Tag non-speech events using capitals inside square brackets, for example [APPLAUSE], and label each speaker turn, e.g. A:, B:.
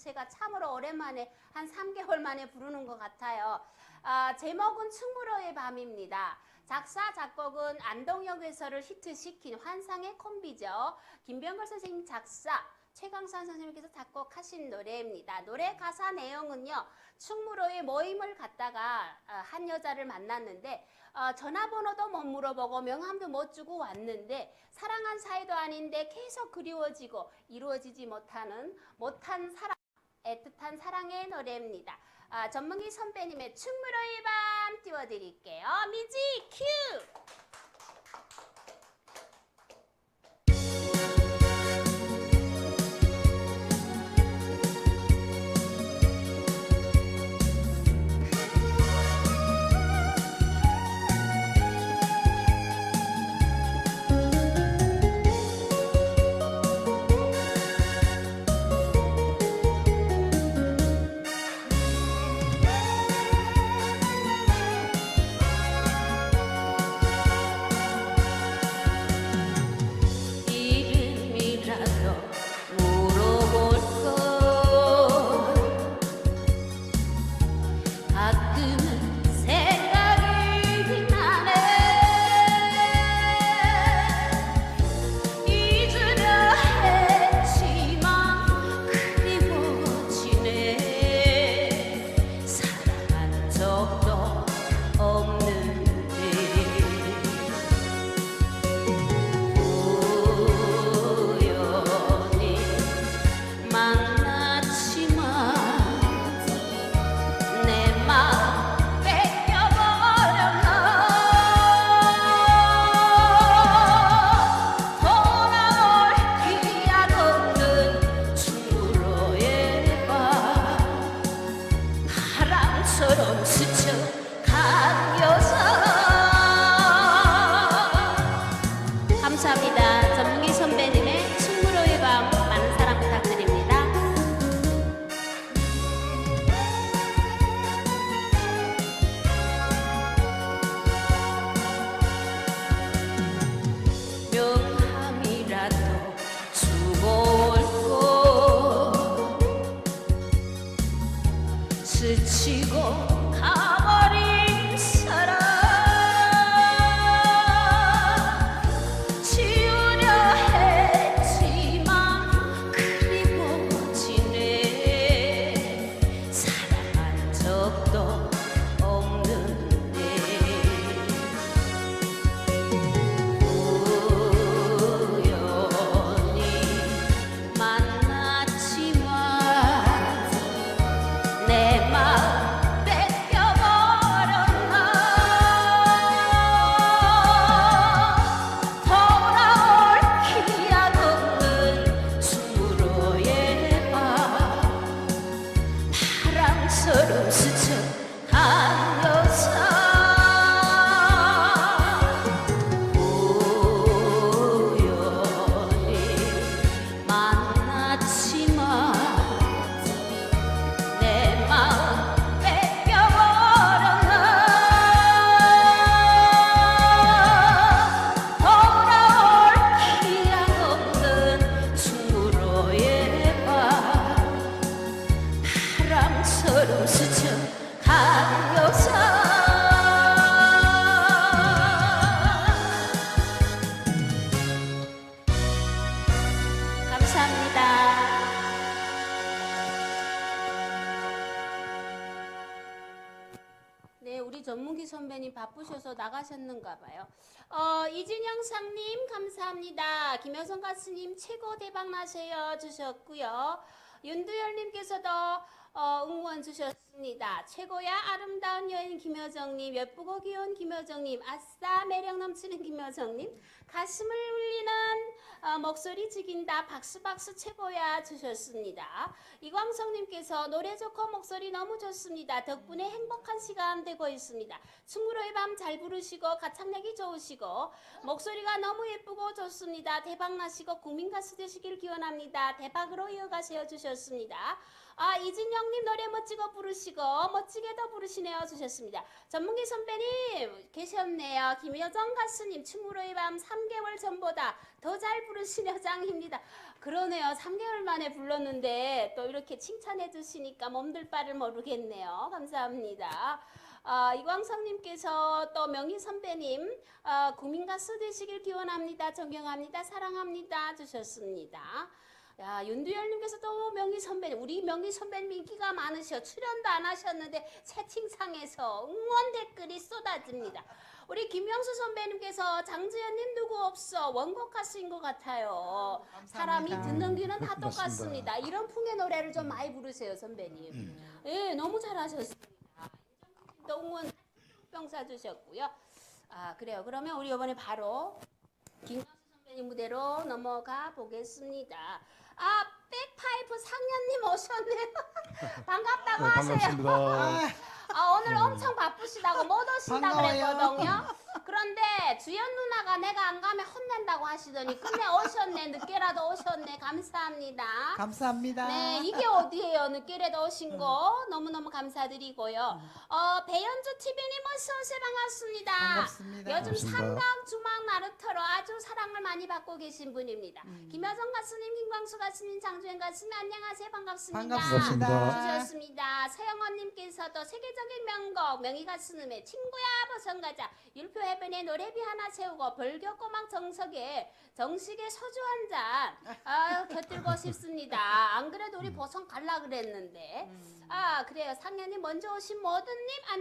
A: 제가 참으로 오랜만에 한 3개월 만에 부르는 것 같아요. 아, 제목은 충무로의 밤입니다. 작사, 작곡은 안동역 에서를 히트시킨 환상의 콤비죠. 김병걸 선생님 작사, 최강산 선생님께서 작곡하신 노래입니다. 노래 가사 내용은요, 충무로의 모임을 갔다가 어, 한 여자를 만났는데 어, 전화번호도 못 물어보고 명함도 못 주고 왔는데 사랑한 사이도 아닌데 계속 그리워지고 이루어지지 못하는 못한 사랑 애틋한 사랑의 노래입니다. 아, 전문기 선배님의 충무로의 밤 띄워드릴게요. 미지 큐!
B: 바람처럼 스쳐간 여 치고 바람처럼 스쳐간
A: 감사합니다. 네, 우리 전문기 선배님 바쁘셔서 나가셨는가 봐요. 어, 이진영 상님 감사합니다. 김효성 가수님 최고 대박 나세요 주셨고요. 윤두열님께서도 어, 응원 주셨습니다. 최고야 아름다운 여인 김효정님, 예쁘고 귀여운 김효정님, 아싸 매력 넘치는 김효정님, 가슴을 울리는 어, 목소리 죽인다 박수 박수 최고야 주셨습니다. 이광성님께서 노래 좋고 목소리 너무 좋습니다. 덕분에 행복한 시간 되고 있습니다. 충무로의 밤 잘 부르시고 가창력이 좋으시고 목소리가 너무 예쁘고 좋습니다. 대박 나시고 국민 가수 되시길 기원합니다. 대박으로 이어가세요 주셨습니다. 아 이진영 김은영님 노래 멋지고 부르시고 멋지게도 부르시네요 주셨습니다. 전문기 선배님 계셨네요. 김여정 가수님 춤으로의 밤 3개월 전보다 더 잘 부르시네요 짱입니다. 그러네요. 3개월 만에 불렀는데 또 이렇게 칭찬해 주시니까 몸둘 바를 모르겠네요. 감사합니다. 아, 이광성님께서 또 명희 선배님 아, 국민 가수 되시길 기원합니다. 존경합니다. 사랑합니다. 주셨습니다. 야, 윤두열님께서 또 명희 선배님, 우리 명희 선배님 인기가 많으셔. 출연도 안 하셨는데 채팅창에서 응원 댓글이 쏟아집니다. 우리 김영수 선배님께서 장지현님 누구 없어 원곡 가수인 것 같아요. 사람이 듣는 귀는 다 똑같습니다. 이런 풍의 노래를 좀 많이 부르세요, 선배님. 예, 너무 잘하셨습니다. 또 응원 병 사 주셨고요. 아 그래요. 그러면 우리 이번에 바로 김광수 선배님 무대로 넘어가 보겠습니다. 아 백파이프 상현님 오셨네요. [LAUGHS] 반갑다고
C: 네,
A: 하세요.
C: 반갑습니다. [LAUGHS]
A: 아 오늘 엄청 바쁘시다고 못 오신다
D: 반가워요.
A: 그랬거든요. 그런데 주연 누나가 내가 안 가면 혼낸다고 하시더니 끝내 오셨네. 늦게라도 오셨네. 감사합니다.
D: 감사합니다.
A: 네, 이게 어디예요? 늦게라도 오신 거 너무너무 감사드리고요. 어, 배현주 TV님 어서 오세요. 반갑습니다.
D: 반갑습니다.
A: 요즘
C: 반갑습니다.
A: 삼각 주막 나루터로 아주 사랑을 많이 받고 계신 분입니다.
D: 음.
A: 김여정 가수님, 김광수 가수님, 장주현 가수님 안녕하세요. 반갑습니다.
D: 반갑습니다.
C: 반갑습니다.
A: 주셨습니다. 서영원님께서도 세계적인 명곡 명희 가수님의 친구야 버선 가자 율표 해변 에 노래비 하나 세우고 벌교 꼬막 정석에 정식에 소주 한 잔. 아, 곁들고 싶습니다. 안 그래도 우리 보성 갈라 그랬는데. 아 그래요. 상현님 먼저 오신 모든님 안